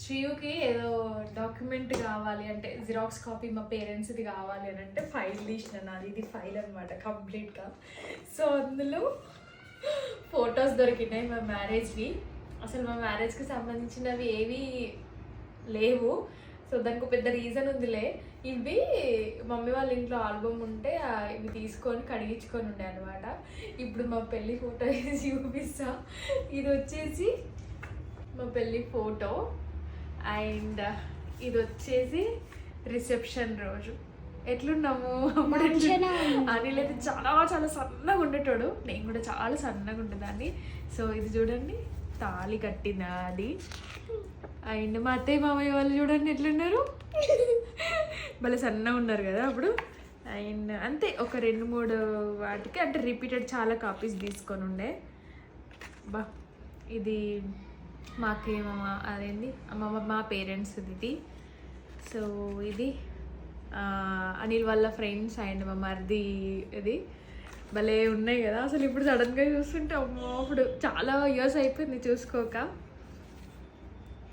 శ్రీయుకి ఏదో డాక్యుమెంట్ కావాలి అంటే జిరాక్స్ కాపీ మా పేరెంట్స్ది కావాలి అని అంటే ఫైల్ తీసిన నాది. ఇది ఫైల్ అనమాట కంప్లీట్గా. సో అందులో ఫొటోస్ దొరికినాయి మా మ్యారేజ్వి అసలు మా మ్యారేజ్కి సంబంధించినవి ఏవి లేవు. సో దానికి పెద్ద రీజన్ ఉందిలే. ఇవి మమ్మీ వాళ్ళ ఇంట్లో ఆల్బమ్ ఉంటే ఇవి తీసుకొని కడిగించుకొని ఉండే అనమాట ఇప్పుడు మా పెళ్ళి ఫోటో వేసి చూపిస్తా. ఇది వచ్చేసి మా పెళ్ళి ఫోటో. అండ్ ఇది వచ్చేసి రిసెప్షన్ రోజు. ఎట్లున్నాము. అనిల్ అయితే చాలా చాలా సన్నగా ఉండేటోడు. నేను కూడా చాలా సన్నగా ఉండేదాన్ని. సో ఇది చూడండి తాళి కట్టిన అది అండ్ మా అత్తయ్య మామయ్య వాళ్ళు చూడండి ఎట్లున్నారు? భలే సన్నగా ఉన్నారు కదా అప్పుడు. అండ్ అంతే ఒక రెండు మూడు వాటికి అంటే రిపీటెడ్ చాలా కాపీస్ తీసుకొని ఉండే. బా ఇది మాకేమమ్మ మా- అదేంది? మా మా పేరెంట్స్ ఇది. సో ఇది అనిల్ వాళ్ళ ఫ్రెండ్స్ అండ్ మా మరిది ఇది. భలే ఉన్నాయి కదా. అసలు ఇప్పుడు సడన్గా చూస్తుంటే అమ్మో అప్పుడు చాలా ఇయర్స్ అయిపోయింది చూసుకోక.